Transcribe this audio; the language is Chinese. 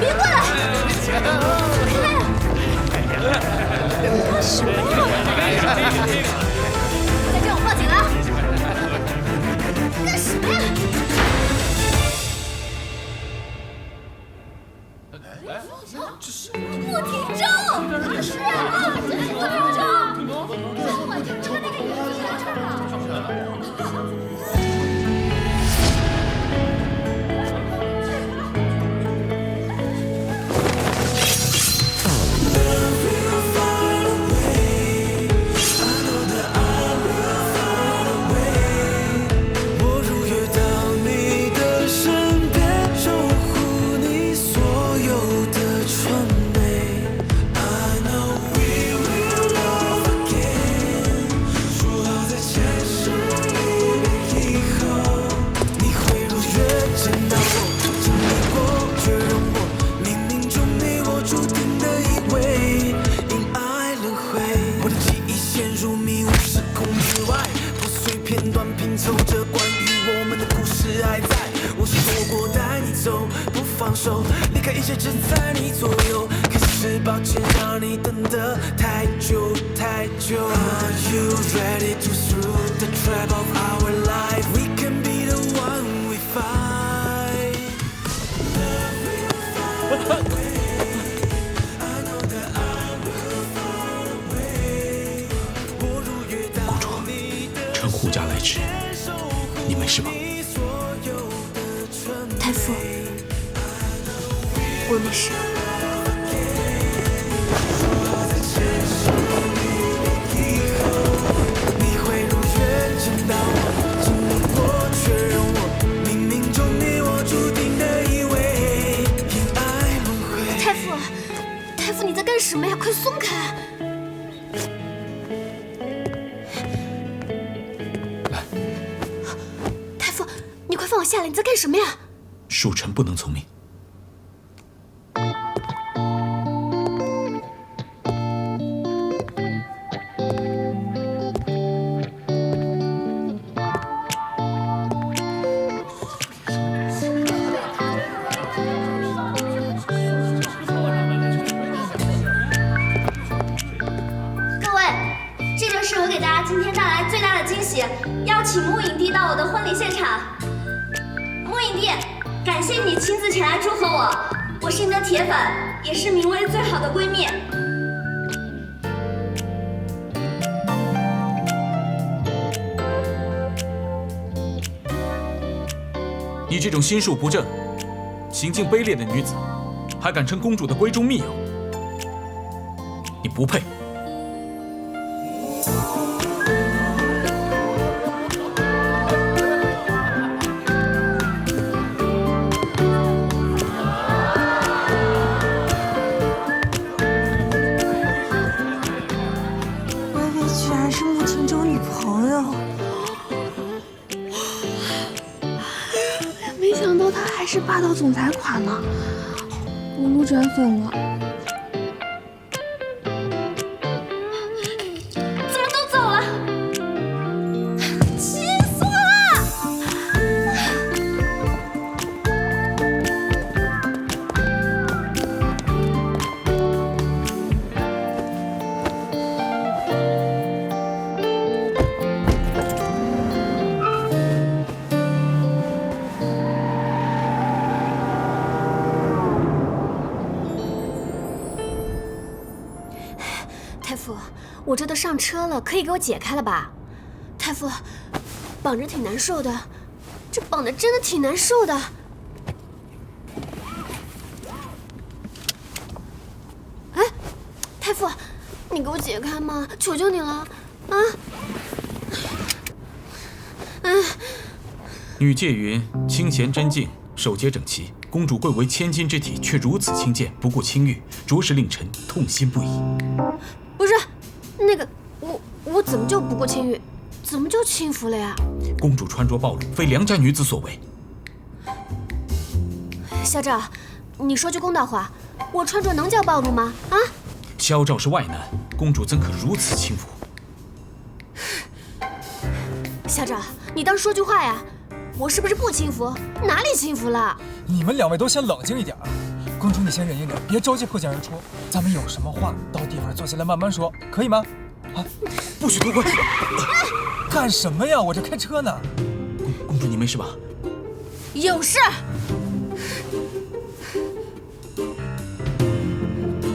别过来！干什么？再这样我报警了！干什么呀？穆廷正，是啊，穆廷正，我听着那个女的就来了。片段拼凑着关于我们的故事还在。我是说过带你走，不放手，离开一切只在你左右。可是抱歉让你等得太久太久。Are you ready to through the trap of our life? 你的趁护驾来迟，你没事吧？太傅，我没事。太傅，太傅，你在干什么呀？快松开！我下来！你在干什么呀？恕臣不能从命。各位，这就是我给大家今天带来最大的惊喜，邀请穆影帝到我的婚礼现场。穆影帝，感谢你亲自前来祝贺我，我是你的铁粉，也是明薇最好的闺蜜。你这种心术不正、行径卑劣的女子，还敢称公主的闺中密友？你不配！还是霸道总裁款呢，我路转粉了。太傅，我这都上车了，可以给我解开了吧？太傅，绑着挺难受的，这绑的真的挺难受的。哎，太傅，你给我解开嘛，求求你了，啊！女戒云清闲贞静，守节整齐。公主贵为千金之体，却如此轻贱，不顾清誉，着实令臣痛心不已。那个我我怎么就不顾清誉，怎么就轻浮了呀？公主穿着暴露，非良家女子所为。校长，你说句公道话，我穿着能叫暴露吗？啊？萧照是外男，公主怎可如此轻浮？校长，你当说句话呀？我是不是不轻浮？哪里轻浮了？你们两位都先冷静一点儿。公主你先忍一忍，别着急破茧而出。咱们有什么话到地方坐下来慢慢说，可以吗？啊，不许偷窥！干什么呀？我这开车呢。公公主，你没事吧？有事。